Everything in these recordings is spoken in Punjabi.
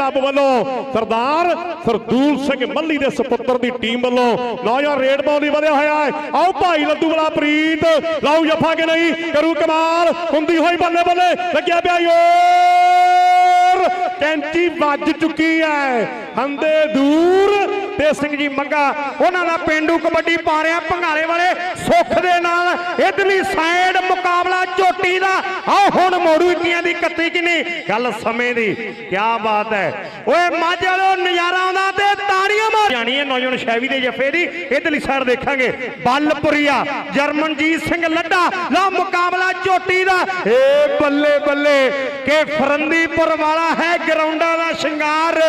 ਕਲੱਬ ਵੱਲੋਂ ਸਰਦਾਰ ਸਰਦੂਲ ਸਿੰਘ ਮੱਲੀ ਦੇ ਸੁਪੁੱਤਰ ਦੀ ਟੀਮ ਵੱਲੋਂ ਨੌਜਵਾਨ ਰੇਡ ਬਾਲ ਨਹੀਂ ਵਧਿਆ ਹੋਇਆ ਹੈ। ਆਓ ਭਾਈ ਲੱਦੂ ਵਾਲਾ ਪ੍ਰੀਤ ਲਾਉ ਜਫਾ ਕੇ ਨਹੀਂ? ਕਰੂ ਕਮਾਲ, ਹੁੰਦੀ ਹੋਈ ਬੱਲੇ ਬੱਲੇ, ਲੱਗਿਆ ਪਿਆ ਯੋਰ ਕੈਂਚੀ ਵੱਜ ਚੁੱਕੀ ਹੈ। ਹੰਦੇ ਦੂਰ, ਤੇ ਸਿੰਘ ਜੀ ਮੰਗਾ। ਉਹਨਾਂ ਦਾ ਪਿੰਡੂ ਕਬੱਡੀ ਪਾ ਰਿਹਾ ਭੰਗਾਲੇ ਵਾਲੇ ਸੁੱਖ ਦੇ ਨਾਲ। ਇਧਰਲੀ ਸਾਈਡ ਮੁਕਾਬਲਾ ਝੋਟੀ ਦਾ। ਆਹ ਹੁਣ ਮੋੜੂ ਦੀ ਕੱਤੀ ਕਿੰਨੀ ਗੱਲ ਸਮੇਂ ਦੀ। ਕੀ ਬਾਤ ਹੈ। ਓਏ ਮਾਝੇ ਵਾਲੋ ਨਜ਼ਾਰਾ ਆਉਂਦਾ ਤੇ ਤਾੜੀਆਂ ਮਾਰ ਜਾਣੀ ਹੈ ਨੌਜਵਾਨ ਸ਼ੈਵੀ ਦੇ ਜਫੇ ਦੀ। ਇਧਰਲੀ ਸਾਈਡ ਦੇਖਾਂਗੇ। ਬੱਲਪੁਰੀਆ, ਜਰਮਨਜੀਤ ਸਿੰਘ ਲੱਡਾ, ਲਾ ਮੁਕਾਬਲਾ ਝੋਟੀ ਦਾ। ਏ ਬੱਲੇ ਬੱਲੇ, ਕਿ ਫਰੰਦੀਪੁਰ ਵਾਲਾ ਹੈ ਗਰਾਊਂਡਾਂ ਦਾ ਸ਼ਿੰਗਾਰ।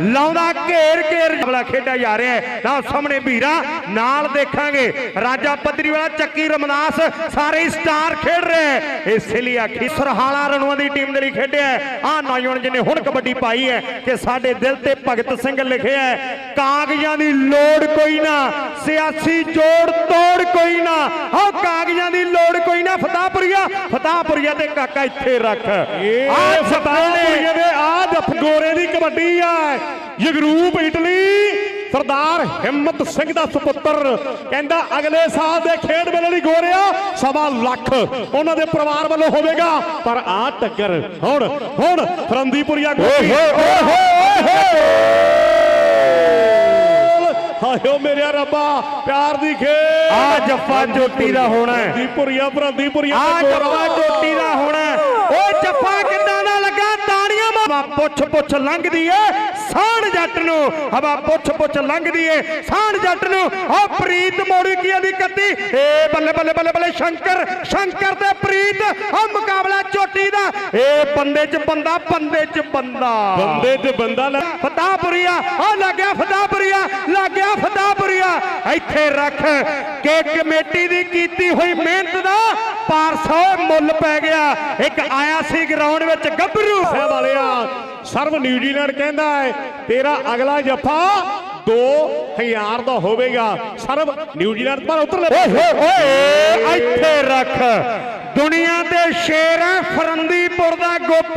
ਲਾਉਂਦਾ ਘੇਰ ਘੇਰ। ਬਲਾ ਖੇਡਿਆ ਜਾ ਰਿਹਾ ਹੈ। ਨਾ ਸਾਹਮਣੇ ਵੀਰਾ, ਨਾਲ ਦੇਖਾਂਗੇ। ਰਾਜਾ ਪੱਧਰੀ ਵਾਲਾ ਚੱਕੀ ਰਮਦਾਸ ਸਾਰੇ ਸਟਾਰ ਖੇਡ ਰਹੇ ਇਸੇ ਲਈ ਆਖੀ ਸਰਹਾਲਾ ਰਣੂਆਂ ਦੀ ਟੀਮ ਦੇ ਲਈ ਖੇਡਿਆ ਆ ਨੌਜਵਾਨ ਜਿਹਨੇ ਹੁਣ ਕਬੱਡੀ ਪਾਈ ਹੈ ਕਿ ਸਾਡੇ ਦਿਲ ਤੇ ਭਗਤ ਸਿੰਘ ਲਿਖਿਆ ਕਾਗਜ਼ਾਂ ਦੀ ਲੋੜ ਕੋਈ ਨਾ ਸਿਆਸੀ ਜੋੜ ਤੋੜ ਕੋਈ ਨਾ। ਆਹ ਕਾਗਜ਼ਾਂ ਦੀ ਲੋੜ ਕੋਈ ਨਾ ਫਤਾਹਪੁਰੀਆ ਫਤਾਹਪੁਰੀਆ ਤੇ ਕਾਕਾ ਇੱਥੇ ਰੱਖ। ਆ ਫਤਾਹਪੁਰੀਆ ਦੇ ਆ ਜਫਗੋਰੇ ਦੀ ਕਬੱਡੀ ਆ। ਜਗਰੂਪ ਇਟਲੀ ਸਰਦਾਰ ਹਿੰਮਤ ਸਿੰਘ ਦਾ ਸੁਪੁੱਤਰ ਕਹਿੰਦਾ ਅਗਲੇ ਸਾਲ ਦੇ ਖੇਡ ਮੇਲੇ ਲਈ ਗੋਰਿਆ ਸਵਾ ਲੱਖ ਉਹਨਾਂ ਦੇ ਪਰਿਵਾਰ ਵੱਲੋਂ ਹੋਵੇਗਾ। ਪਰ ਆ ਟੱਕਰ ਹੁਣ ਹੁਣ ਫਰੰਦੀਪੁਰੀਆ ਹਾਇਓ ਮੇਰੇ ਰੱਬਾ ਪਿਆਰ ਦੀ ਖੇਡ। ਆ ਜੱਫਾ ਜੋਟੀ ਦਾ ਹੋਣਾ ਹੈ। ਫਰੰਦੀਪੁਰੀਆ ਫਰੰਦੀਪੁਰੀਆ ਆ ਜੱਫਾ। ਜੋਟੀ ਦਾ ਹੋਣਾ। ਓਏ ਜੱਫਾ ਮਾਰ ਪੁੱਛ ਪੁੱਛ ਲੰਘਦੀ ਏ ਸਾਣ ਜੱਟ ਨੂੰ ਹਵਾ ਪੁੱਛ ਪੁੱਛ ਲੰਘਦੀ ਏ ਸਾਣ ਜੱਟ ਨੂੰ। ਆ ਪ੍ਰੀਤ ਮੋੜੀ ਕੀ ਦੀ ਕੱਤੀ? ਏ ਬੱਲੇ ਬੱਲੇ ਬੱਲੇ ਬੱਲੇ ਸ਼ੰਕਰ ਸ਼ੰਕਰ ਤੇ ਪ੍ਰੀਤ ਆ ਮੁਕਾਬਲਾ ਝੋਟੀ ਦਾ। ਏ ਬੰਦੇ 'ਚ ਬੰਦਾ ਬੰਦੇ 'ਚ ਬੰਦਾ। ਬੰਦੇ ਤੇ ਬੰਦਾ ਫਤਾਹਪੁਰੀਆ ਆ ਲੱਗਿਆ ਫਤਾਹਪੁਰੀਆ ਲੱਗਿਆ ਫਤਾਹਪੁਰੀਆ। ਇੱਥੇ ਰੱਖ ਕਿ ਕਮੇਟੀ ਦੀ ਕੀਤੀ ਹੋਈ ਮਿਹਨਤ ਦਾ। ਪਾਰਸਾ ਮੁੱਲ ਪੈ ਗਿਆ। ਇੱਕ ਆਇਆ ਸੀ ਗਰਾਊਂਡ ਵਿੱਚ ਗੱਭਰੂ। ਹੈ ਵਾਲਿਆ ਸਰਵ ਨਿਊਜ਼ੀਲੈਂਡ ਕਹਿੰਦਾ ਹੈ, ਤੇਰਾ ਅਗਲਾ ਜਫਾ 2000 ਦਾ ਹੋਵੇਗਾ। ਸਰਵ ਨਿਊਜ਼ੀਲੈਂਡ ਪਰ ਉਤਰ ਲੈ। ਓਏ ਓਏ ਇੱਥੇ ਰੱਖ। ਦੁਨੀਆ ਦੇ ਸ਼ੇਰ ਹੈ ਫਰੰਦੀਪੁਰ ਦਾ ਗੋਪੀ